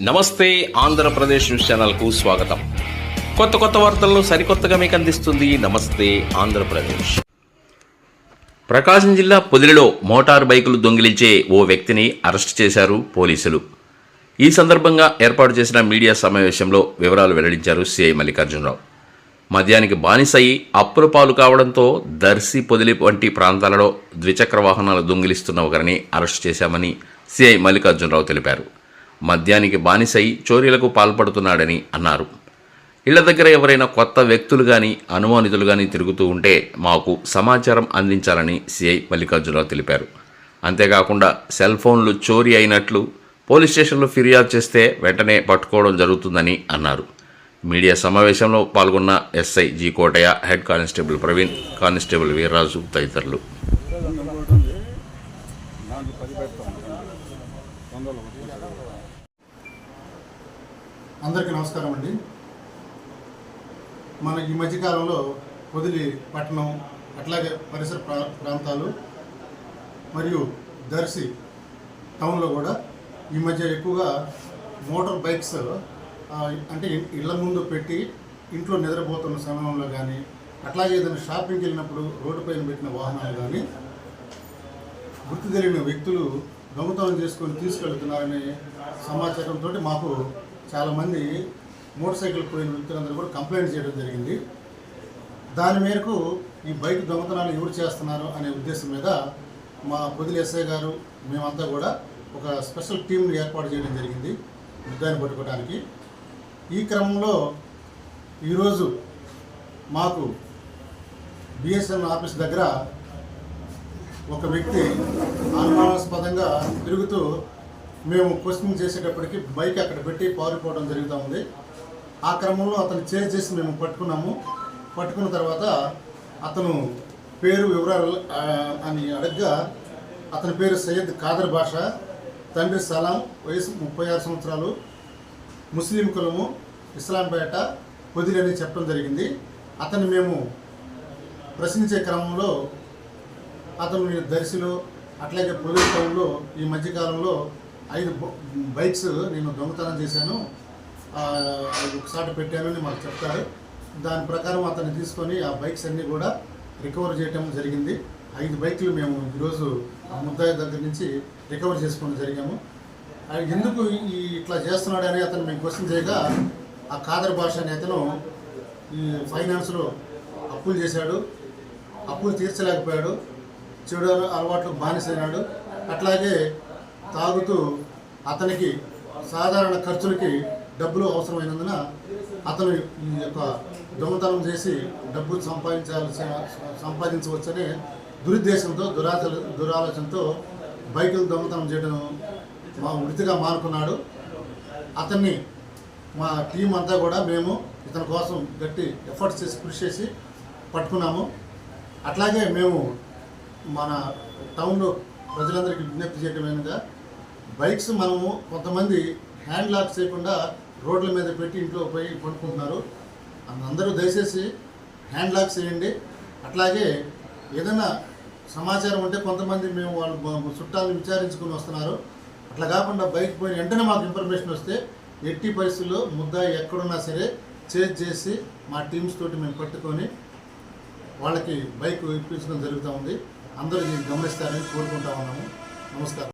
నమస్తే ఆంధ్రప్రదేశ్ న్యూస్ ఛానల్కు స్వాగతం. కొత్త కొత్త వార్తలను సరికొత్తగా మీకు అందిస్తుంది నమస్తే ఆంధ్రప్రదేశ్. ప్రకాశం జిల్లా పొదిలిలో మోటార్ బైకులు దొంగిలించే ఓ వ్యక్తిని అరెస్ట్ చేశారు పోలీసులు. ఈ సందర్భంగా ఏర్పాటు చేసిన మీడియా సమావేశంలో వివరాలు వెల్లడించారు సిఐ మల్లికార్జునరావు. మద్యానికి బానిసయి అప్పుల పాలు కావడంతో దర్శి పొదిలి వంటి ప్రాంతాలలో ద్విచక్ర వాహనాలు దొంగిలిస్తున్న ఒకరిని అరెస్ట్ చేశామని సిఐ మల్లికార్జునరావు తెలిపారు. మద్యానికి బానిసై చోరీలకు పాల్పడుతున్నాడని అన్నారు. ఇళ్ళ దగ్గర ఎవరైనా కొత్త వ్యక్తులు కానీ అనుమానితులు కానీ తిరుగుతూ ఉంటే మాకు సమాచారం అందించాలని సిఐ మల్లికార్జునరావు తెలిపారు. అంతేకాకుండా సెల్ ఫోన్లు చోరీ అయినట్లు పోలీస్ స్టేషన్లో ఫిర్యాదు చేస్తే వెంటనే పట్టుకోవడం జరుగుతుందని అన్నారు. మీడియా సమావేశంలో పాల్గొన్న SI G Kotaiah head constable Praveen constable Veerraju తదితరులు. అందరికీ నమస్కారం అండి. మన ఈ మధ్యకాలంలో పొదిలి పట్టణం అట్లాగే పరిసర ప్రా ప్రాంతాలు మరియు దర్శి టౌన్లో కూడా ఈ మధ్య ఎక్కువగా మోటార్ బైక్స్ అంటే ఇళ్ళ ముందు పెట్టి ఇంట్లో నిద్రపోతున్న సమయంలో కానీ అట్లాగే ఏదైనా షాపింగ్కి వెళ్ళినప్పుడు రోడ్డు పైన పెట్టిన వాహనాలు కానీ గుర్తు తెలియని వ్యక్తులు దొంగతనం చేసుకొని తీసుకెళ్తున్నారనే సమాచారంతో మాకు చాలామంది మోటార్ సైకిల్ పోయిన వ్యక్తులందరూ కూడా కంప్లైంట్ చేయడం జరిగింది. దాని మేరకు ఈ బైక్ దొంగతనాలు ఎవరు చేస్తున్నారు అనే ఉద్దేశం మీద మా పొదిలి ఎస్ఐ గారు మేమంతా కూడా ఒక స్పెషల్ టీంని ఏర్పాటు చేయడం జరిగింది ముద్దాయిని పట్టుకోవడానికి. ఈ క్రమంలో ఈరోజు మాకు బిఎస్ఎన్ ఆఫీస్ దగ్గర ఒక వ్యక్తి అనుమానాస్పదంగా తిరుగుతూ మేము క్వశ్చన్ చేసేటప్పటికి బైక్ అక్కడ పెట్టి పారిపోవడం జరుగుతూ ఉంది. ఆ క్రమంలో అతను చేజ్ చేసి మేము పట్టుకున్నాము. పట్టుకున్న తర్వాత అతను పేరు వివరాలు అని అడగ్గా అతని పేరు సయ్యద్ ఖాదర్ భాష తండ్రి సలాం వయసు ముప్పై ఆరు సంవత్సరాలు ముస్లిం కులము ఇస్లాంపేట పొదిలి అని చెప్పడం జరిగింది. అతన్ని మేము ప్రశ్నించే క్రమంలో అతను దర్శిలో అట్లాగే పొలిస్ టౌన్లో ఈ మధ్యకాలంలో ఐదు బ- బైక్స్ నేను దొంగతనం చేశాను. ఒకసారి పెట్టాను అని మాకు చెప్తారు. దాని ప్రకారం అతన్ని తీసుకొని ఆ బైక్స్ అన్నీ కూడా రికవర్ చేయటం జరిగింది. ఐదు బైక్లు మేము ఈరోజు ఆ ముద్దాయి దగ్గర నుంచి రికవర్ చేసుకోవడం జరిగాము. ఆ, ఎందుకు ఈ ఇట్లా చేస్తున్నాడని అతను మేము క్వశ్చన్ చేయగా ఆ కాదర్ భాష అనే అతను ఈ ఫైనాన్స్లో అప్పులు చేశాడు. అప్పులు తీర్చలేకపోయాడు. చెడు అలవాట్లు బానిసైనాడు. అట్లాగే తాగుతూ అతనికి సాధారణ ఖర్చులకి డబ్బులు అవసరమైనందున అతను ఈ యొక్క దొంగతనం చేసి డబ్బు సంపాదించాల్సిన సంపాదించవచ్చనే దురుద్దేశంతో దురాచ దురాలోచనతో బైకులు దొంగతనం చేయడం మా వృత్తిగా మానుకున్నాడు అతన్ని మా టీం అంతా కూడా మేము ఇతని కోసం గట్టి ఎఫర్ట్స్ చేసి కృషి చేసి పట్టుకున్నాము. అట్లాగే మేము మన టౌన్లో ప్రజలందరికీ విజ్ఞప్తి చేయటమేనగా బైక్స్ మనము కొంతమంది హ్యాండ్ లాక్ చేయకుండా రోడ్ల మీద పెట్టి ఇంట్లో పోయి కొనుక్కుంటున్నారు. అందరూ దయచేసి హ్యాండ్ లాక్ చేయండి అట్లాగే ఏదైనా సమాచారం ఉంటే కొంతమంది మేము వాళ్ళు చుట్టాలను విచారించుకుని వస్తున్నారు. అట్లా కాకుండా బైక్ పోయిన వెంటనే మాకు ఇన్ఫర్మేషన్ వస్తే ఎట్టి పరిస్థితుల్లో ముద్ద ఎక్కడున్నా సరే చేజ్ చేసి మా టీమ్స్ తోటి మేము పట్టుకొని వాళ్ళకి బైక్ ఇప్పించడం జరుగుతూ ఉంది. అందరూ దీన్ని గమనిస్తారని కోరుకుంటా ఉన్నాము. నమస్కారం.